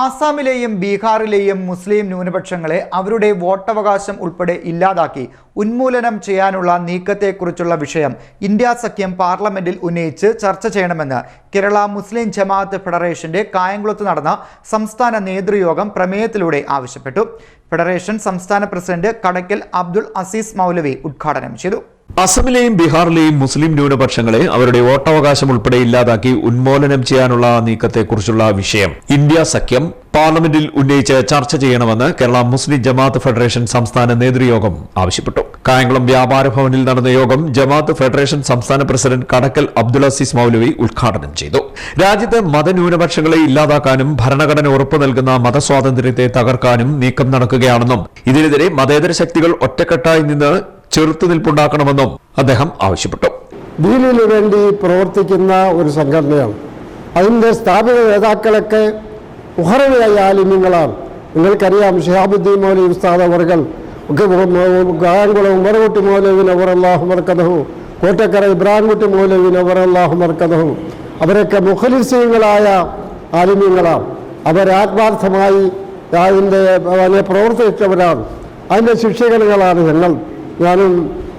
ആസാമിലെയും ബീഹാറിലെയും മുസ്ലിം ന്യൂനപക്ഷങ്ങളെ അവരുടെ വോട്ടവകാശം ഉൾപ്പെടെ ഇല്ലാതാക്കി ഉന്മൂലനം ചെയ്യാനുള്ള നീക്കത്തെക്കുറിച്ചുള്ള വിഷയം ഇന്ത്യ സഖ്യം പാർലമെന്റിൽ ഉന്നയിച്ച് ചർച്ച ചെയ്യണമെന്ന് കേരള മുസ്ലിം ജമാഅത്ത് ഫെഡറേഷന്റെ കായംകുളത്ത് നടന്ന സംസ്ഥാന നേതൃയോഗം പ്രമേയത്തിലൂടെ ആവശ്യപ്പെട്ടു. ഫെഡറേഷൻ സംസ്ഥാന പ്രസിഡന്റ് കടക്കൽ അബ്ദുൾ അസീസ് മൗലവി ഉദ്ഘാടനം ചെയ്തു. അസമിലെയും ബീഹാറിലെയും മുസ്ലിം ന്യൂനപക്ഷങ്ങളെ അവരുടെ വോട്ടവകാശം ഉൾപ്പെടെ ഇല്ലാതാക്കി ഉന്മൂലനം ചെയ്യാനുള്ള നീക്കത്തെക്കുറിച്ചുള്ള വിഷയം. ഇന്ത്യ സഖ്യം പാർലമെന്റിൽ ഉന്നയിച്ച് ചർച്ച ചെയ്യണമെന്ന് കേരള മുസ്ലിം ജമാഅത്ത് ഫെഡറേഷൻ സംസ്ഥാന നേതൃയോഗം ആവശ്യപ്പെട്ടു. കായംകുളം വ്യാപാര ഭവനിൽ നടന്ന യോഗം ജമാഅത്ത് ഫെഡറേഷൻ സംസ്ഥാന പ്രസിഡന്റ് കടക്കൽ അബ്ദുൾ അസീസ് മൗലവി ഉദ്ഘാടനം ചെയ്തു. രാജ്യത്ത് മതന്യൂനപക്ഷങ്ങളെ ഇല്ലാതാക്കാനും ഭരണഘടന ഉറപ്പു നൽകുന്ന മതസ്വാതന്ത്ര്യത്തെ തകർക്കാനും നീക്കം നടക്കുകയാണെന്നും ഇതിനെതിരെ മതേതര ശക്തികൾ ഒറ്റക്കെട്ടായി നിന്ന് ചെറുത്തുനിൽപ്പുണ്ടാക്കണമെന്നും അദ്ദേഹം ആവശ്യപ്പെട്ടു. ദീനിനു വേണ്ടി പ്രവർത്തിക്കുന്ന ഒരു സംഘടനയാണ്. അതിന്റെ സ്ഥാപിത നേതാക്കളൊക്കെ ഉഹറവയായ ആലിമ്യങ്ങളാണ് നിങ്ങൾക്കറിയാം ഷിഹാബുദ്ദീൻ മൗലവി ഉസ്താദ് അവർകൾ ഒക്കെ കായംകുളം ഉമർകുട്ടി മൗലവിൻ അവർ അള്ളാഹു മർക്കതഹു കോട്ടക്കര ഇബ്രാഹിംകുട്ടി മൗലവിൻ അവർ അള്ളാഹു മർക്കതഹു അവരൊക്കെ മുഖലിസീങ്ങളായ ആലിമ്യങ്ങളാണ് അവരാത്മാർത്ഥമായി അതിന്റെ പ്രവർത്തിച്ചവരാണ്. അതിന്റെ ശിക്ഷകനുകളാണ് ഞങ്ങൾ. ഞാനും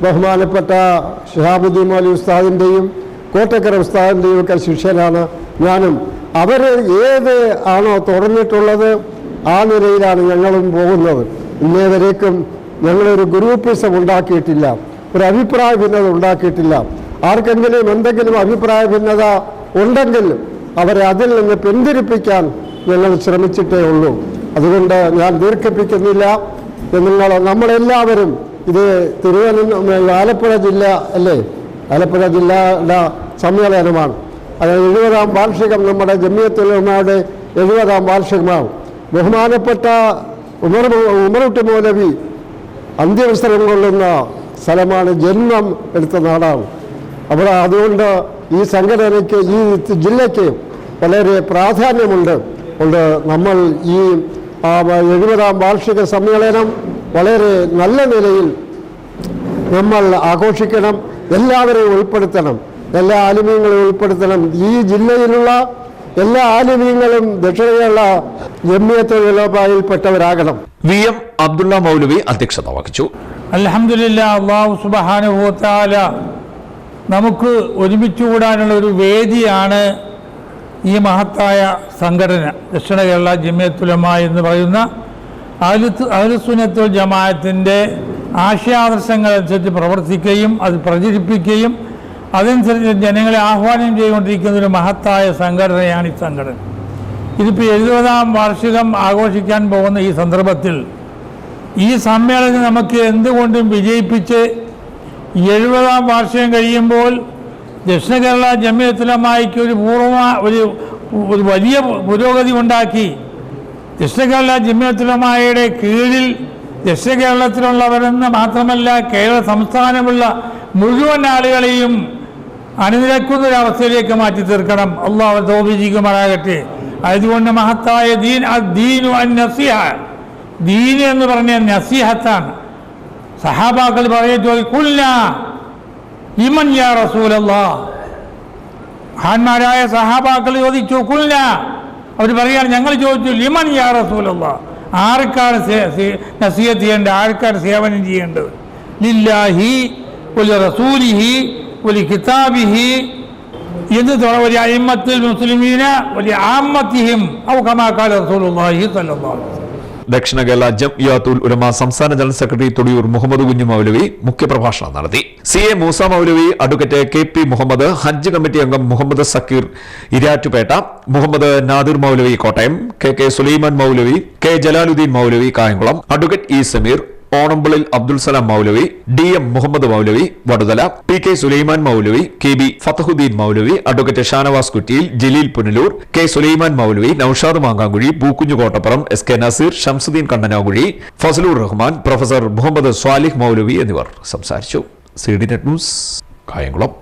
ബഹുമാനപ്പെട്ട ഷിഹാബുദ്ദീൻ മൗലി ഉസ്താദിന്റെയും കോട്ടക്കര ഉസ്താദിന്റെയും ഒക്കെ ശിഷ്യനാണ് ഞാനും. അവർ ഏത് ആണോ തുറന്നിട്ടുള്ളത് ആ നിലയിലാണ് ഞങ്ങളും പോകുന്നത്. ഇന്നേവരേക്കും ഞങ്ങളൊരു ഗ്രൂപ്പിസം ഉണ്ടാക്കിയിട്ടില്ല. ഒരു അഭിപ്രായ ഭിന്നത ഉണ്ടാക്കിയിട്ടില്ല. ആർക്കെങ്കിലും എന്തെങ്കിലും അഭിപ്രായ ഭിന്നത ഉണ്ടെങ്കിൽ അവരെ അതിൽ നിന്ന് പിന്തിരിപ്പിക്കാൻ ഞങ്ങൾ ശ്രമിച്ചിട്ടേ ഉള്ളൂ. അതുകൊണ്ട് ഞാൻ ദീർഘിപ്പിക്കുന്നില്ല. നിങ്ങൾ നമ്മളെല്ലാവരും ഇത് തിരുവനന്തപുരം ആലപ്പുഴ ജില്ല അല്ലേ? ആലപ്പുഴ ജില്ലയുടെ സമ്മേളനമാണ് അതായത് എഴുപതാം വാർഷികം നമ്മുടെ ജമിയത്തുലമയുടെ എഴുപതാം വാർഷികമാണ് ബഹുമാനപ്പെട്ട ഉമർ ഉമറുട്ടി മൗലവി അന്ത്യവസരം കൊള്ളുന്ന സ്ഥലമാണ് ജന്മം എടുത്ത നാടാണ്. അപ്പോൾ അതുകൊണ്ട് ഈ സംഘടനയ്ക്ക് ഈ ജില്ലയ്ക്ക് വളരെ പ്രാധാന്യമുണ്ട്. ഉണ്ട് നമ്മൾ ഈ എഴുപതാം വാർഷിക സമ്മേളനം വളരെ നല്ല നിലയിൽ നമ്മൾ ആഘോഷിക്കണം എല്ലാവരെയും ഉൾപ്പെടുത്തണം എല്ലാ ആലിമീങ്ങളെയും ഉൾപ്പെടുത്തണം. ഈ ജില്ലയിലുള്ള എല്ലാ ആലിമ്യങ്ങളും ദക്ഷിണ കേരള വി എം അബ്ദുള്ള മൗലവി അധ്യക്ഷത വഹിച്ചു. അലഹമില്ല അള്ളാഹു സുബാനുഭവത്താല നമുക്ക് ഒരുമിച്ച് കൂടാനുള്ള ഒരു വേദിയാണ് ഈ മഹത്തായ സംഘടന ദക്ഷിണ കേരള ജമ്മിയത്തുലമ എന്ന് പറയുന്ന അഹ്ലുസുനത്തുൽ ജമാഅത്തിന്റെ ആശയാദർശങ്ങളനുസരിച്ച് പ്രവർത്തിക്കുകയും അത് പ്രചരിപ്പിക്കുകയും അതനുസരിച്ച് ജനങ്ങളെ ആഹ്വാനം ചെയ്തുകൊണ്ടിരിക്കുന്ന ഒരു മഹത്തായ സംഘടനയാണ് ഈ സംഘടന. ഇതിപ്പോൾ എഴുപതാം വാർഷികം ആഘോഷിക്കാൻ പോകുന്ന ഈ സന്ദർഭത്തിൽ ഈ സമ്മേളനം നമുക്ക് എന്തുകൊണ്ടും വിജയിപ്പിച്ച് എഴുപതാം വാർഷികം കഴിയുമ്പോൾ ദക്ഷിണ കേരള ജമ്മിയത്തുലമായിക്ക് ഒരു പൂർവ ഒരു ഒരു വലിയ പുരോഗതി ഉണ്ടാക്കി ദക്ഷിണ കേരള ജമ്മിയത്തുലമായയുടെ കീഴിൽ ദക്ഷിണ കേരളത്തിലുള്ളവരെന്ന് മാത്രമല്ല കേരള സംസ്ഥാനമുള്ള മുഴുവൻ ആളുകളെയും അവസ്ഥയിലേക്ക് മാറ്റി തീർക്കണം. അള്ളാഹു തോപിജിക്കുമാറാകട്ടെ അതുകൊണ്ട് മഹത്തായ ദീൻ ദീനു അൻ നസിഹ. ദീൻ എന്ന് പറഞ്ഞ നസീഹത്താണ്. സഹാബാക്കൾ പറയുന്നു യാ റസൂലല്ലാ. സഹാബാക്കൾ ചോദിച്ചു കുല്ല അവർ പറയുകയാണ് ഞങ്ങൾ ചോദിച്ചു ലിമൻ യാ റസൂലല്ല? ആർക്കാണ് നസീഹത്ത് ചെയ്യേണ്ടത്? ആർക്കാണ് സേവനം ചെയ്യേണ്ടത്? ലില്ലാഹി ഒരു റസൂലിഹി ഒരു കിതാബിഹി എന്ന് തുടങ്ങ ഒരു അയിമത്തിൽ മുസ്ലിമീന ഒരു ആമത്തിഹിം ഔ കമാക്കാൽ റസൂലുള്ളാഹി സല്ലല്ലാഹു അലൈഹി ദക്ഷിണ കേരള ജംഇയാത്തുൽ ഉലമ സംസ്ഥാന ജനറൽ സെക്രട്ടറി തൊടിയൂർ മുഹമ്മദ് കുഞ്ഞു മൗലവി മുഖ്യപ്രഭാഷണം നടത്തി. C. A. Moosa Maulavi advocate K. P. Muhammad Hajj committee അംഗം Muhammad Zakir Erattupetta Muhammad Nadir Maulavi Kottayam K. K. Sulaiman Maulavi K. Jalaluddin Maulavi Kayamkulam advocate E. Sameer ഓണമ്പിളിൽ Abdul Salam Maulavi D M Muhammad Maulavi Vaduthala P K Sulaiman Maulavi K B Fathahuddin Maulavi advocate Shanavas Kuttiyil Jaleel Punalur K Sulaiman Maulavi Naushad Mankamkuzhi Pookunju Kottappuram S K Naseer Shamsuddin Kannanakuzhi Fazalur Rahman professor Muhammad Swalih Maulavi എന്നിവർ സംസാരിച്ചു. C D net news Kayamkulam.